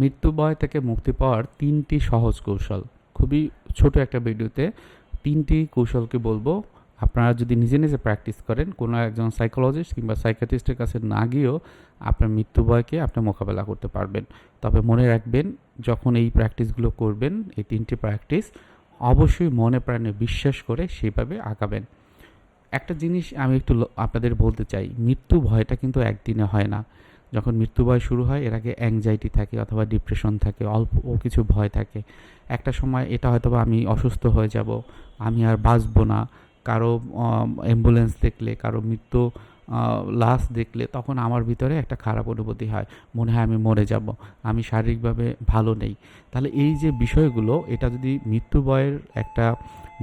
মৃত্যু ভয় থেকে মুক্তি পাওয়ার তিনটি সহজ কৌশল। খুবই ছোট একটা ভিডিওতে তিনটি কৌশলকে বলব। আপনারা যদি নিজে নিজে প্র্যাকটিস করেন, কোনো একজন সাইকোলজিস্ট কিংবা সাইকাটিস্টের কাছে না গিয়েও আপনার মৃত্যু ভয়কে আপনি মোকাবেলা করতে পারবেন। তবে মনে রাখবেন, যখন এই প্র্যাকটিসগুলো করবেন, এই তিনটি প্র্যাকটিস অবশ্যই মনে প্রাণে বিশ্বাস করে সেভাবে আঁকাবেন একটা জিনিস আমি একটু আপনাদের বলতে চাই, মৃত্যু ভয়টা কিন্তু একদিনে হয় না। যখন মৃত্যু ভয় শুরু হয়, এর আগে অ্যাংজাইটি থাকে অথবা ডিপ্রেশন থাকে, অল্প কিছু ভয় থাকে। একটা সময় এটা হয়তো আমি অসুস্থ হয়ে যাব, আমি আর বাঁচব না, কারও অ্যাম্বুলেন্স দেখলে, কারও মৃত্যু লাশ দেখলে তখন আমার ভিতরে একটা খারাপ অনুভূতি হয়। মনে হয় আমি মরে যাব, আমি শারীরিকভাবে ভালো নেই। তাহলে এই যে বিষয়গুলো, এটা যদি মৃত্যু ভয়ের একটা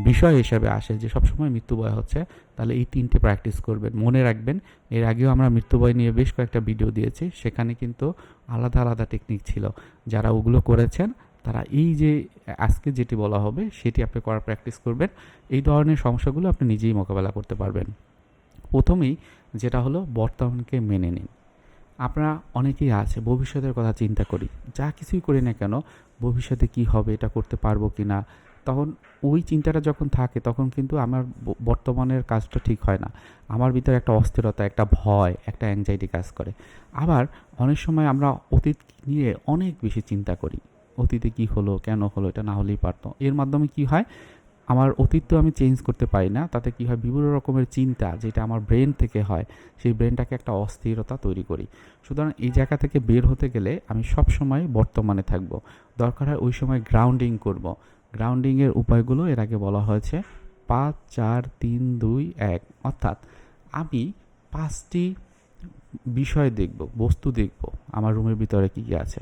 বিষয় হিসাবে আসে যে সবসময় মৃত্যু ভয় হচ্ছে, তাহলে এই তিনটে প্র্যাকটিস করবেন। মনে রাখবেন, এর আগেও আমরা মৃত্যু ভয় নিয়ে বেশ কয়েকটা ভিডিও দিয়েছি, সেখানে কিন্তু আলাদা আলাদা টেকনিক ছিল। যারা ওগুলো করেছেন, তারা এই যে আজকে যেটি বলা হবে, সেটি আপনি করার প্র্যাকটিস করবেন। এই ধরনের সমস্যাগুলো আপনি নিজেই মোকাবেলা করতে পারবেন। প্রথমেই যেটা হলো বর্তমানকে মেনে নিন। আপনারা অনেকেই আছে, ভবিষ্যতের কথা চিন্তা করি। যা কিছুই করি না কেন, ভবিষ্যতে কি হবে, এটা করতে পারব কি না তখন ওই চিন্তাটা যখন থাকে, তখন কিন্তু আমার বর্তমানের কাজটা ঠিক হয় না। আমার ভিতরে একটা অস্থিরতা, একটা ভয়, একটা অ্যাংজাইটি কাজ করে। আবার অনেক সময় আমরা অতীত নিয়ে অনেক বেশি চিন্তা করি। অতীতে কি হলো, কেন হলো, এটা না হলেই পারতো। এর মাধ্যমে কি হয়? আমার অতীত তো আমি চেঞ্জ করতে পারি না। তাতে কি হয়? বিভিন্ন রকমের চিন্তা যেটা আমার ব্রেন থেকে হয়, সেই ব্রেনটাকে একটা অস্থিরতা তৈরি করি। সুতরাং এই জায়গা থেকে বের হতে গেলে আমি সব সময় বর্তমানে থাকব। দরকার হয় ওই সময় গ্রাউন্ডিং করব। গ্রাউন্ডিংয়ের উপায়গুলো এর আগে বলা হয়েছে, পাঁচ, চার, তিন, দুই, এক। অর্থাৎ আমি পাঁচটি বিষয় দেখব, বস্তু দেখব, আমার রুমের ভিতরে কী কী আছে।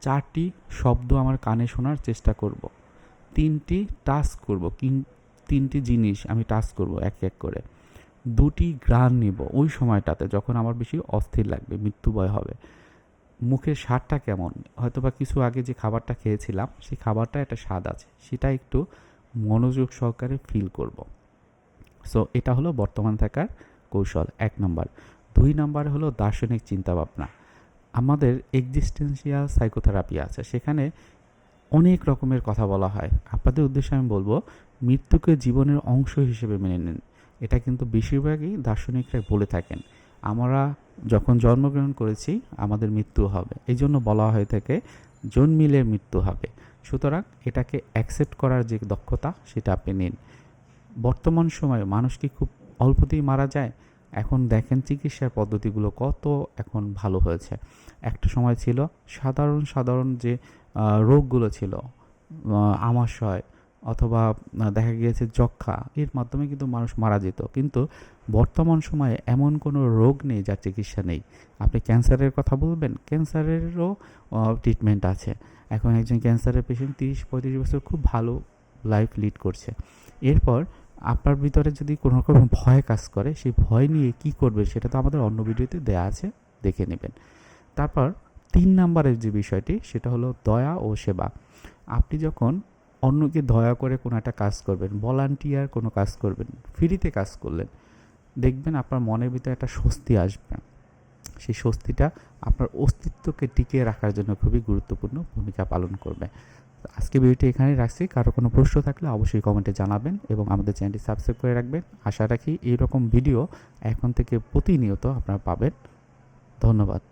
চারটি শব্দ আমার কানে শোনার চেষ্টা করব। তিনটি টাস্ক করব তিনটি জিনিস আমি টাচ করব এক এক করে। দুটি গ্রান নিব ওই সময়টাতে যখন আমার বেশি অস্থির লাগবে, মৃত্যু ভয় হবে। মুখের স্বাদটা কেমন? হয়তো বা কিছু আগে যে খাবারটা খেয়েছিলাম সেই খাবারটা একটা স্বাদ আছে, সেটা একটু মনোযোগ সহকারে ফিল করব। সো এটা হলো বর্তমান থাকার কৌশল, এক নম্বর। দুই নম্বর হলো দার্শনিক চিন্তাভাবনা। আমাদের এক্সিস্টেন্সিয়াল সাইকোথেরাপি আছে, সেখানে অনেক রকমের কথা বলা হয়। আপনাদের উদ্দেশ্যে আমি বলব, মৃত্যুকে জীবনের অংশ হিসেবে মেনে নিন। এটা কিন্তু বেশিরভাগই দার্শনিকরা বলে থাকেন। আমরা যখন জন্মগ্রহণ করেছি, আমাদের মৃত্যু হবে। এই জন্য বলা হয়ে থাকে, জন্মিলে মৃত্যু হবে। সুতরাং এটাকে অ্যাকসেপ্ট করার যে দক্ষতা, সেটা আপনি নিন। বর্তমান সময়ে মানুষ কি খুব অল্পতেই মারা যায়? এখন দেখেন চিকিৎসার পদ্ধতিগুলো কত এখন ভালো হয়েছে। একটা সময় ছিল সাধারণ সাধারণ যে রোগগুলো ছিল আমাশয় অথবা দেখা গিয়েছে যক্ষা এর মাধ্যমে কিন্তু মানুষ মারা যেত। কিন্তু বর্তমান সময়ে এমন কোনো রোগ নেই যার চিকিৎসা নেই। আপনি ক্যান্সারের কথা বলবেন, ক্যান্সারেরও ট্রিটমেন্ট আছে। এখন একজন ক্যান্সারের পেশেন্ট তিরিশ, পঁয়ত্রিশ বছর খুব ভালো লাইফ লিড করছে। এরপর আপনার ভিতরে যদি কোনো রকম ভয় কাজ করে, সেই ভয় নিয়ে কি করবে সেটা তো আমাদের অন্য ভিডিওতে দেয়া আছে, দেখে নেবেন। তারপর তিন নাম্বারের যে বিষয়টি, সেটা হলো দয়া ও সেবা। আপনি যখন অন্যকে দয়া করে কোনো একটা কাজ করবেন, ভলান্টিয়ার কোনো কাজ করবেন, ফ্রিতে কাজ করলেন, দেখবেন আপনার মনের ভিতরে একটা স্বস্তি আসবে। সেই স্বস্তিটা আপনার অস্তিত্বকে টিকিয়ে রাখার জন্য খুবই গুরুত্বপূর্ণ ভূমিকা পালন করবে। আজকে ভিডিওটি এখানেই রাখছি। কারও কোনো প্রশ্ন থাকলে অবশ্যই কমেন্টে জানাবেন এবং আমাদের চ্যানেলটি সাবস্ক্রাইব করে রাখবেন। আশা রাখি এইরকম ভিডিও এখন থেকে প্রতিনিয়ত আপনারা পাবেন। ধন্যবাদ।